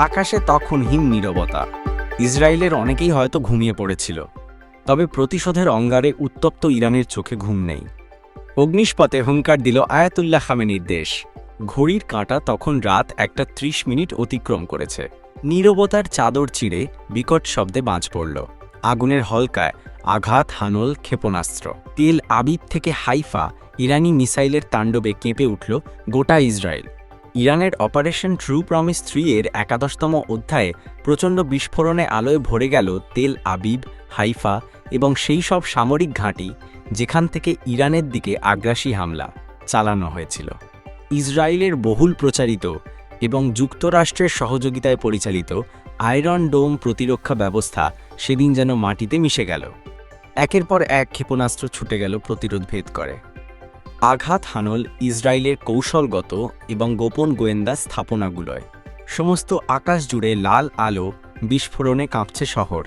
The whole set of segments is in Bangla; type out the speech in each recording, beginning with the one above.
আকাশে তখন হিম নীরবতা। ইসরায়েলের অনেকেই হয়তো ঘুমিয়ে পড়েছিল। তবে প্রতিশোধের অঙ্গারে উত্তপ্ত ইরানের চোখে ঘুম নেই। অগ্নিষ্পথে হুঙ্কার দিল আয়াতুল্লাহ খামেনির দেশ। ঘড়ির কাঁটা তখন রাত একটা ত্রিশ মিনিট অতিক্রম করেছে। নীরবতার চাদর চিড়ে বিকট শব্দে বাঁচ পড়ল। আগুনের হলকায় আঘাত, হানল, ক্ষেপণাস্ত্র। তেল আবিব থেকে হাইফা ইরানি মিসাইলের তাণ্ডবে কেঁপে উঠল গোটা ইসরায়েল। ইরানের অপারেশন ট্রু প্রমিস থ্রি এর একাদশতম অধ্যায়ে প্রচণ্ড বিস্ফোরণে আলোয় ভরে গেল তেল আবিব, হাইফা এবং সেই সব সামরিক ঘাঁটি, যেখান থেকে ইরানের দিকে আগ্রাসী হামলা চালানো হয়েছিল। ইসরায়েলের বহুল প্রচারিত এবং যুক্তরাষ্ট্রের সহযোগিতায় পরিচালিত আয়রন ডোম প্রতিরক্ষা ব্যবস্থা সেদিন যেন মাটিতে মিশে গেল। একের পর এক ক্ষেপণাস্ত্র ছুটে গেল প্রতিরোধ ভেদ করে। আঘাত হানল ইসরায়েলের কৌশলগত এবং গোপন গোয়েন্দা স্থাপনাগুলোয়। সমস্ত আকাশ জুড়ে লাল আলো বিস্ফোরণে কাঁপছে শহর।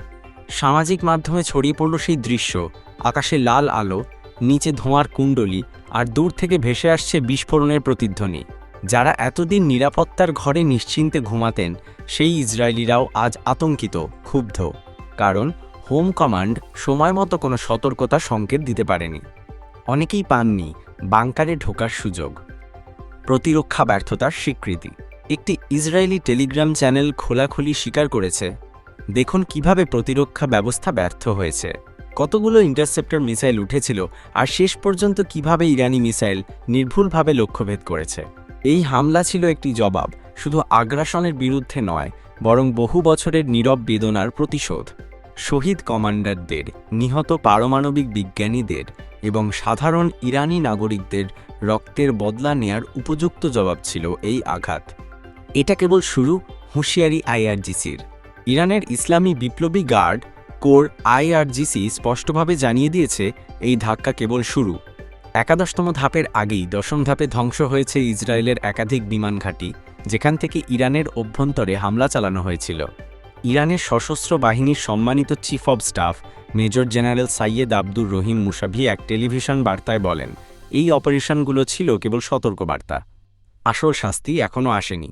সামাজিক মাধ্যমে ছড়িয়ে পড়ল সেই দৃশ্য, আকাশে লাল আলো, নিচে ধোঁয়ার কুণ্ডলি আর দূর থেকে ভেসে আসছে বিস্ফোরণের প্রতিধ্বনি। যারা এতদিন নিরাপত্তার ঘরে নিশ্চিন্তে ঘুমাতেন, সেই ইসরায়েলিরাও আজ আতঙ্কিত, ক্ষুব্ধ। কারণ হোম কমান্ড সময় মতো কোনো সতর্কতা সংকেত দিতে পারেনি। অনেকেই পাননি বাংকারে ঢোকার সুযোগ। প্রতিরক্ষা ব্যর্থতার স্বীকৃতি। একটি ইসরায়েলি টেলিগ্রাম চ্যানেল খোলাখুলি স্বীকার করেছে, দেখুন কীভাবে প্রতিরক্ষা ব্যবস্থা ব্যর্থ হয়েছে। কতগুলো ইন্টারসেপ্টর মিসাইল উঠেছিল আর শেষ পর্যন্ত কীভাবে ইরানি মিসাইল নির্ভুলভাবে লক্ষ্যভেদ করেছে। এই হামলা ছিল একটি জবাব, শুধু আগ্রাসনের বিরুদ্ধে নয়, বরং বহু বছরের নীরব বেদনার প্রতিশোধ। শহীদ কমান্ডারদের, নিহত পারমাণবিক বিজ্ঞানীদের এবং সাধারণ ইরানি নাগরিকদের রক্তের বদলা নেয়ার উপযুক্ত জবাব ছিল এই আঘাত। এটা কেবল শুরু, হুঁশিয়ারি আইআরজিসির। ইরানের ইসলামী বিপ্লবী গার্ড কোর আইআরজিসি স্পষ্টভাবে জানিয়ে দিয়েছে, এই ধাক্কা কেবল শুরু। একাদশতম ধাপের আগেই দশম ধাপে ধ্বংস হয়েছে ইসরায়েলের একাধিক বিমান ঘাঁটি, যেখান থেকে ইরানের অভ্যন্তরে হামলা চালানো হয়েছিল। ইরানের সশস্ত্র বাহিনীর সম্মানিত chief of staff major general Sayyed Abdur Rahim Mousavi এক টেলিভিশন বার্তায় বলেন, এই অপারেশনগুলো ছিল কেবল সতর্কবার্তা। আসল শাস্তি এখনও আসেনি।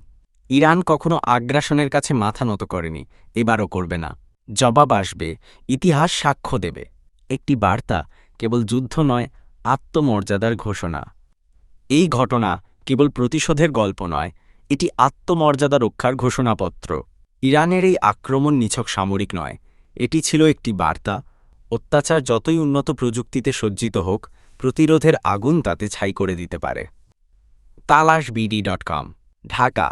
ইরান কখনো আগ্রাসনের কাছে মাথা নত করেনি, এবারও করবে না। জবাব আসবে, ইতিহাস সাক্ষ্য দেবে। একটি বার্তা কেবল যুদ্ধ নয়, আত্মমর্যাদার ঘোষণা। এই ঘটনা কেবল প্রতিশোধের গল্প নয়, এটি আত্মমর্যাদা রক্ষার ঘোষণাপত্র। ইরানের এই আক্রমণ নিছক সামরিক নয়, এটি ছিল একটি বার্তা। অত্যাচার যতই উন্নত প্রযুক্তিতে সজ্জিত হোক, প্রতিরোধের আগুন তাতে ছাই করে দিতে পারে। তালাশ বিডি ডট কম, ঢাকা।